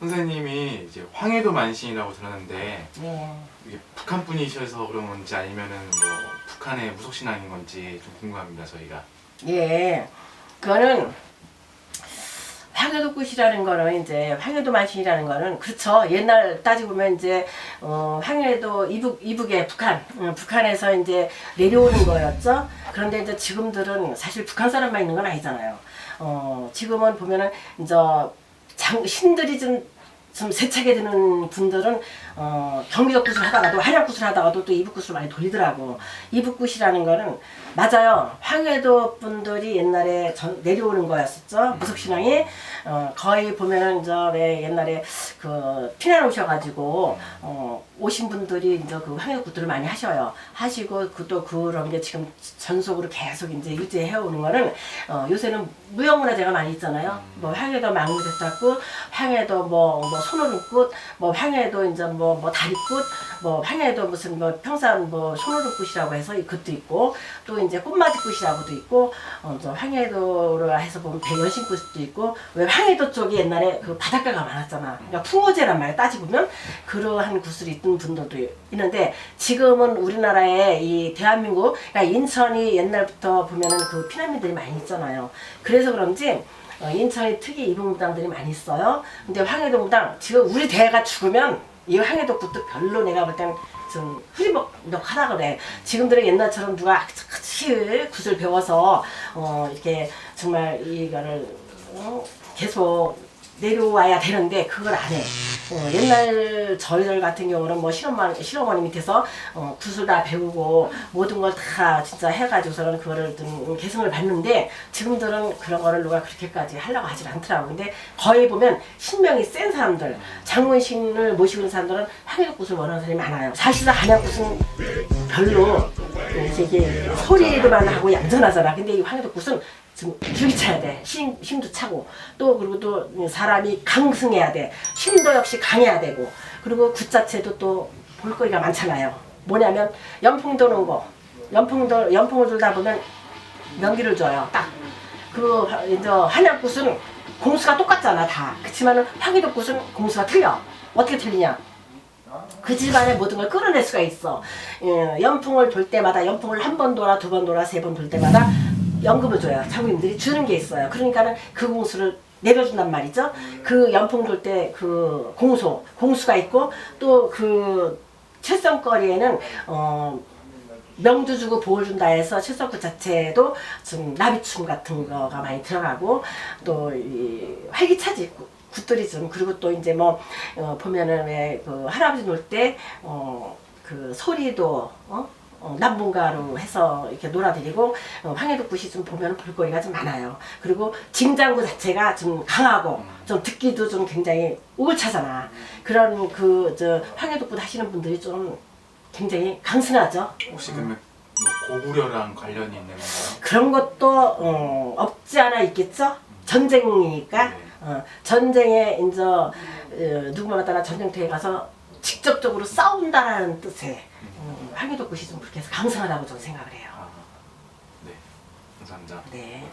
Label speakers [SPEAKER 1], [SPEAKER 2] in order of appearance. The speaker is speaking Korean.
[SPEAKER 1] 선생님이 이제 황해도 만신이라고 들었는데
[SPEAKER 2] 네.
[SPEAKER 1] 이게 북한 분이셔서 그런 건지 아니면은 뭐 북한의 무속 신앙인 건지 좀 궁금합니다 저희가.
[SPEAKER 2] 예. 그거는 황해도 꽃이라는 거는 이제 황해도 만신이라는 거는 그렇죠. 옛날 따지고 보면 이제 어, 황해도 이북 이북에 북한 어, 북한에서 이제 내려오는 거였죠. 그런데 이제 지금들은 사실 북한 사람만 있는 건 아니잖아요. 어, 지금은 보면은 이제 장, 신들이 좀, 좀 세차게 되는 분들은 어, 경기도 굿을 하다가도 한양 굿을 하다가도 또 이북 굿을 많이 돌리더라고. 이북 굿이라는 거는 맞아요. 황해도 분들이 옛날에 전, 내려오는 거였었죠. 무속신앙이 어, 거의 보면은 이제 왜 옛날에 그 피난 오셔가지고 어, 오신 분들이 이제 그 황해도 굿들을 많이 하셔요. 하시고 그또 그런 게 지금 전속으로 계속 이제 유지해 오는 거는 어, 요새는 무형문화재가 많이 있잖아요. 뭐 황해도 망무대탑굿, 황해도 뭐, 뭐 손오름굿, 뭐 황해도 이제 뭐, 뭐 다리굿, 뭐 황해도 무슨 뭐 평산 뭐 손오름굿이라고 해서 그것도 있고 또 이제 꽃맞이굿이라고도 있고 어, 저 황해도를 해서 보면 백연신굿도 있고 왜 황해도 쪽이 옛날에 그 바닷가가 많았잖아. 그러니까 풍어제란 말이야 따지보면 그러한 구슬이 있던 분들도 있는데 지금은 우리나라에 이 대한민국 그러니까 인천이 옛날부터 보면은 그 피난민들이 많이 있잖아요. 그래서 그런지 어, 인천에 특이 이북무당들이 많이 있어요. 근데 황해도 무당 지금 우리 대가 죽으면 이 황해도 굿도 별로 내가 볼 때는 좀 흐리먹먹하다 그래. 지금들은 옛날처럼 누가 같이 굿을 배워서 어 이렇게 정말 이거를 어, 계속 내려와야 되는데 그걸 안 해. 어, 옛날 저희들 같은 경우는 뭐 실험만 실어머니 밑에서 어, 구슬 다 배우고 모든 걸 다 진짜 해가지고서는 그거를 좀 개성을 받는데 지금들은 그런 거를 누가 그렇게까지 하려고 하질 않더라고. 근데 거의 보면 신명이 센 사람들, 장문신을 모시고 있는 사람들은 한의굿을 원하는 사람이 많아요. 사실은 한의굿은 별로 이제 이게 소리로만 하고 얌전하잖아. 근데 이 황해도굿은 좀 줄이 차야 돼. 힘, 힘도 차고. 또, 그리고 또 사람이 강승해야 돼. 힘도 역시 강해야 되고. 그리고 굿 자체도 또 볼거리가 많잖아요. 뭐냐면 연풍 도는 거. 연풍 도, 연풍을 돌다 보면 명기를 줘요. 딱. 그, 이제 한약굿은 공수가 똑같잖아, 다. 그치만은 황희도굿은 공수가 틀려. 어떻게 틀리냐? 그 집안의 모든 걸 끌어낼 수가 있어. 예, 연풍을 돌 때마다 연풍을 한 번 돌아 두 번 돌아 세 번 돌 때마다 연금을 줘요. 장부님들이 주는 게 있어요. 그러니까는 그 공수를 내려준단 말이죠. 그 연풍 돌 때 그 공수 공수가 있고 또그 칠성거리에는 어 명도 주고 복을 준다 해서 칠성구 자체도 좀 나비춤 같은 거가 많이 들어가고 또 이 활기차지 굿들이 좀 그리고 또 이제 뭐 어, 보면은 왜 그 할아버지 놀 때 어 그 소리도 어? 어, 남분가로 해서 이렇게 놀아드리고 어, 황해도굿이 좀 보면 볼거리가 좀 많아요. 그리고 징장구 자체가 좀 강하고 좀 듣기도 좀 굉장히 우울차잖아. 그런 그 저 황해도굿 하시는 분들이 좀 굉장히 강승하죠.
[SPEAKER 1] 혹시 그러면 뭐 고구려랑 관련이 있는 건가요?
[SPEAKER 2] 그런 것도 어, 없지 않아 있겠죠. 전쟁이니까
[SPEAKER 1] 네.
[SPEAKER 2] 어, 전쟁에 이제 어, 누구마다 전쟁터에 가서 직접적으로 싸운다라는 뜻의 음, 황해도굿이 좀 그렇게 해서 강성하다고 저는 생각을 해요.
[SPEAKER 1] 아, 네 감사합니다.
[SPEAKER 2] 네.